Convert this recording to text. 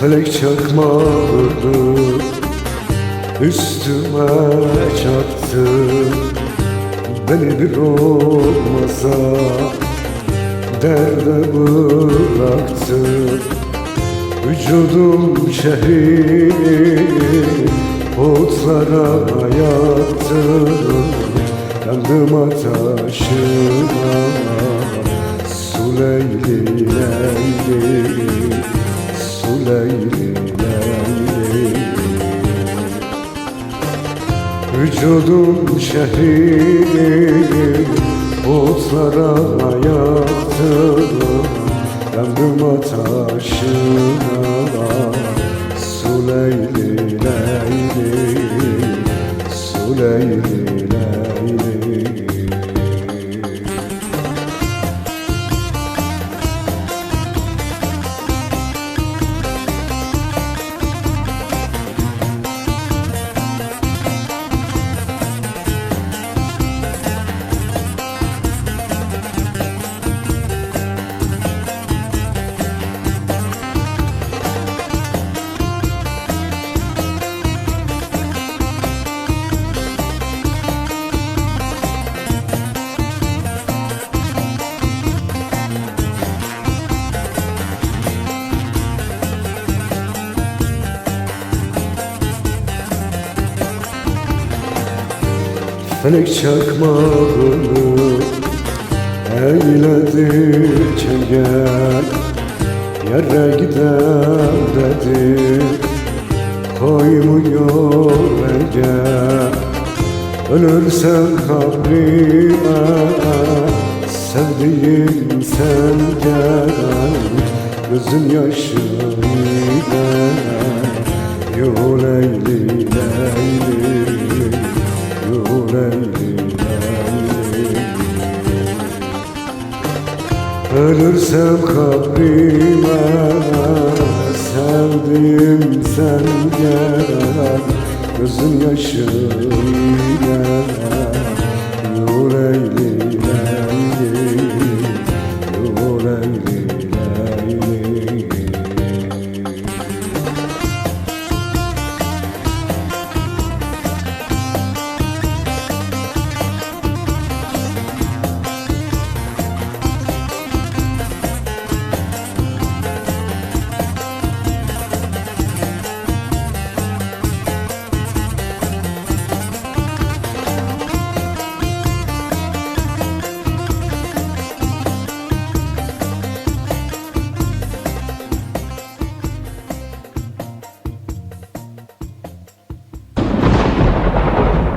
Felek çakmağı üstüme çaktı. Beni bir olmasa derde bıraktı. Vücudum şehri otlara yaktı Yandım ateşine Su leyli Vücudum şehri otlara yaktı Yandım ateşine Su leyli leyli Felek çakmağını eyledi çengel. Yere gider dedi koymuyor ege Ölürsem kabrime sevdiğim sen gel. Gözün yaşıyla Ölürsem kabrime sevdiğim sen gel Gözün yaşıyla yol eyli